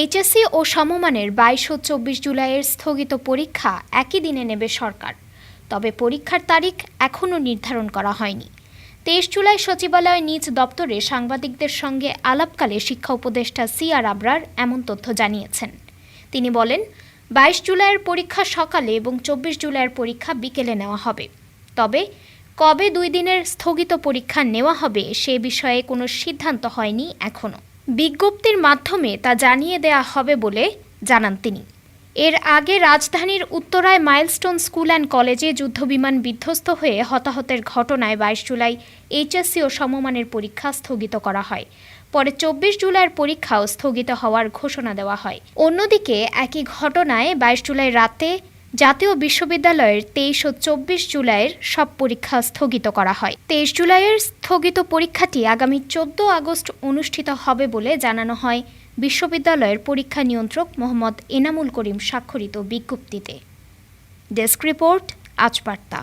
HSC ও সমমানের বাইশ ও চব্বিশ জুলাইয়ের স্থগিত পরীক্ষা একই দিনে নেবে সরকার। তবে পরীক্ষার তারিখ এখনও নির্ধারণ করা হয়নি। তেইশ জুলাই সচিবালয় নিজ দপ্তরে সাংবাদিকদের সঙ্গে আলাপকালে শিক্ষা উপদেষ্টা সি আর আবরার এমন তথ্য জানিয়েছেন। তিনি বলেন, বাইশ জুলাইয়ের পরীক্ষা সকালে এবং চব্বিশ জুলাইয়ের পরীক্ষা বিকেলে নেওয়া হবে। তবে কবে দুই দিনের স্থগিত পরীক্ষা নেওয়া হবে সে বিষয়ে কোনো সিদ্ধান্ত হয়নি এখনও। বিজ্ঞপ্তির মাধ্যমে তা জানিয়ে দেয়া হবে বলে জানান তিনি। এর আগে রাজধানীর উত্তরায় মাইলস্টোন স্কুল অ্যান্ড কলেজে যুদ্ধবিমান বিধ্বস্ত হয়ে হতাহতের ঘটনায় বাইশ জুলাই এইচএসসি ও সমমানের পরীক্ষা স্থগিত করা হয়। পরে চব্বিশ জুলাইয়ের পরীক্ষাও স্থগিত হওয়ার ঘোষণা দেওয়া হয়। অন্যদিকে একই ঘটনায় বাইশ জুলাই রাতে জাতীয় বিশ্ববিদ্যালয়ের তেইশ ও চব্বিশ জুলাইয়ের সব পরীক্ষা স্থগিত করা হয়। তেইশ জুলাইয়ের স্থগিত পরীক্ষাটি আগামী চোদ্দ আগস্ট অনুষ্ঠিত হবে বলে জানানো হয় বিশ্ববিদ্যালয়ের পরীক্ষা নিয়ন্ত্রক মোহাম্মদ এনামুল করিম স্বাক্ষরিত বিজ্ঞপ্তিতে। ডেস্ক রিপোর্ট, আজ বার্তা।